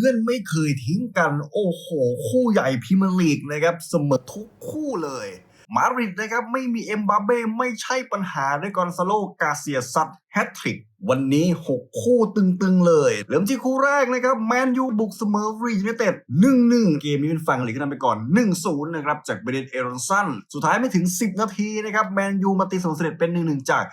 พื่อนไม่เคยทิ้งกัน โอ้โห คู่ใหญ่พรีเมียร์ลีกนะครับ เสมอทุกคู่เลย มาดริดนะครับ ไม่มีเอ็มบาเบ้ไม่ใช่ปัญหาด้วยกอนซาโลกาเซียซัตแฮตทริกวันนี้ 6 คู่ตึงๆเลย เริ่มที่คู่แรกนะครับแมนยูบุกเสมอรียูไนเต็ด1-1เกมนี้เป็นฝั่งหลีกนำไปก่อน 1-0 นะครับ จากเบรเดนเอรอนสันสุดท้ายไม่ถึง 10 นาทีนะครับแมนยูมาตีเสมอสำเร็จเป็น 1-1 จาก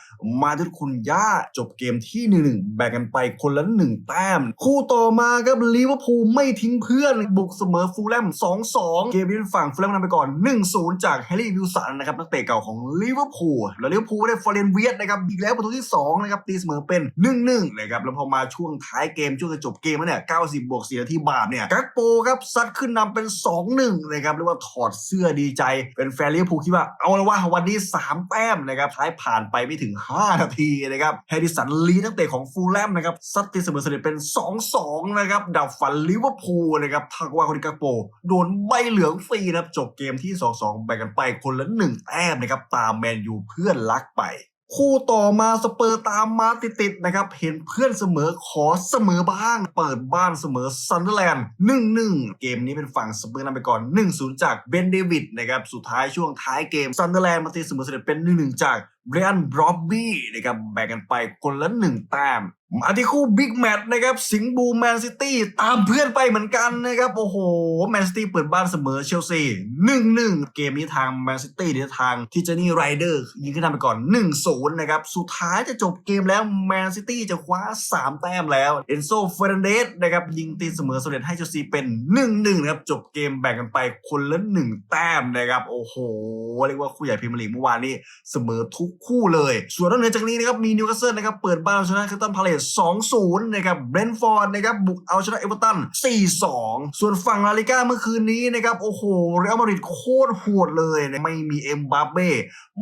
มาดุดคุณย่า จบเกมที่ 1-1 แบ่งกันไปคนละ 1 แต้ม คู่ต่อมาครับลิเวอร์พูลไม่ทิ้งเพื่อน บุกเสมอฟูลแลม 2-2 เกมนี้เป็นฝั่งฟูลแลมนำไปก่อน 1-0 จากแฮร์รี่วิลสันนะครับนักเตะเก่าของลิเวอร์พูลแล้วลิเวอร์พูลได้ฟอร์เรนเวียตนะครับอีกแล้วประตูที่สองนะครับตีเสมอเป็น1-1นะครับแล้วพอมาช่วงท้ายเกมช่วงจะจบเกมแล้วเนี่ย90บวก4นาทีบาปเนี่ยกักโปครับซัดขึ้นนำเป็น 2-1นะครับเรียกว่าถอดเสื้อดีใจเป็นแฟนลิเวอร์พูลคิดว่าเอาละว่าวันนี้ 3 แต้มนะครับท้ายผ่านไปไม่ถึง 5 นาทีนะครับแฮร์ริสันลีนักเตะของฟูลแลมนะครับซัดตีเสมอเสำเร็จเป็น 2-2นะครับดับฝันลิเวอร์พูลนะครับทักว่าคนกักโปโดนใบเหลืองฟรีนะครับจบเกมที่ 2-2แบ่งกันไปคนละ1แต้มนะครับตามแมนยูเพื่อนรักไป คู่ต่อมาสเปอร์ตามมาติดๆนะครับ เห็นเพื่อนเสมอขอเสมอบ้าง เปิดบ้านเสมอซันเดอร์แลนด์นึ่งๆเกมนี้เป็นฝั่งสเปอร์นำไปก่อน 1-0 จากเบนเดวิดนะครับ สุดท้ายช่วงท้ายเกมซันเดอร์แลนด์มาตีเสมอสำเร็จเป็น 1-1 จาก เบรอันบรอบบี้นะครับแบ่งกันไปคนละ1แต้มมาที่คู่บิ๊กแมตช์นะครับ สิงห์บูแมนซิตี้ตามเพื่อนไปเหมือนกันนะครับ โอ้โห แมนซิตี้เปิดบ้านเสมอเชลซี1-1เกมนี้ทางแมนซิตี้ในทางที่เจนี่ไรเดอร์ยิงขึ้นนำไปก่อน1-0นย์นะครับ สุดท้ายจะจบเกมแล้วแมนซิตี้จะคว้า 3 แต้มแล้วเอนโซเฟรนเดสนะครับ ยิงตีเสมอสำเร็จให้เชลซีเป็น1-1นะครับ จบเกมแบ่งกันไปคนละ1แต้มนะครับ โอ้โหเรียกว่าคู่ใหญ่พรีเมียร์ลีกเมื่อวานนี้เสมอทุกคู่เลยส่วนนอกเหนือจากนี้นะครับมีนิวคาสเซิลนะครับเปิดบ้านเอาชนะคริสตันพาเลส2-0นะครับเบรนฟอร์ดนะครับบุกเอาชนะเอเวอร์ตัน 4-2 ส่วนฝั่งลาลิก้าเมื่อคืนนี้นะครับโอ้โหเรอัลมาดริดโคตรโหดเลยนะไม่มีเอ็มบาเบ้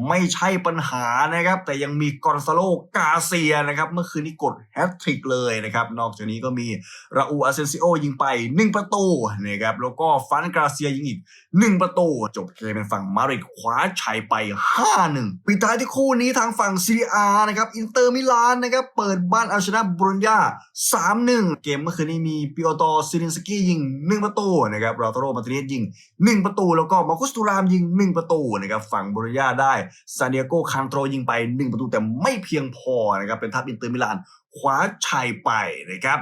ไม่ใช่ปัญหานะครับแต่ยังมีกอนซาโลกาเซียนะครับเมื่อคืนนี้กดแฮตทริกเลยนะครับนอกจากนี้ก็มีราอูอาเซนซิโอยิงไป 1 ประตูนะครับแล้วก็ฟันกาเซียยิงอีก 1 ประตู จบเกมเป็นฝั่งมาดริดคว้าชัยไป 5-1ปิดท้ายที่คูู่่นี้ทางฝั่งซีอานะครับ อินเตอร์มิลานนะครับ เปิดบ้านเอาชนะบรูญญา 3-1 เกมเมื่อคืนนี้มีปิโอโตซิลินสกี้ยิง 1 ประตูนะครับ ราตโรมาติเนสยิง 1 ประตู แล้วก็มาคุสตูรามยิง 1 ประตูนะครับ ฝั่งบรูญญาได้ซานเดียโกคานโตรยิงไป 1 ประตูแต่ไม่เพียงพอนะครับ เป็นทัพอินเตอร์มิลานคว้าชัยไปนะครับ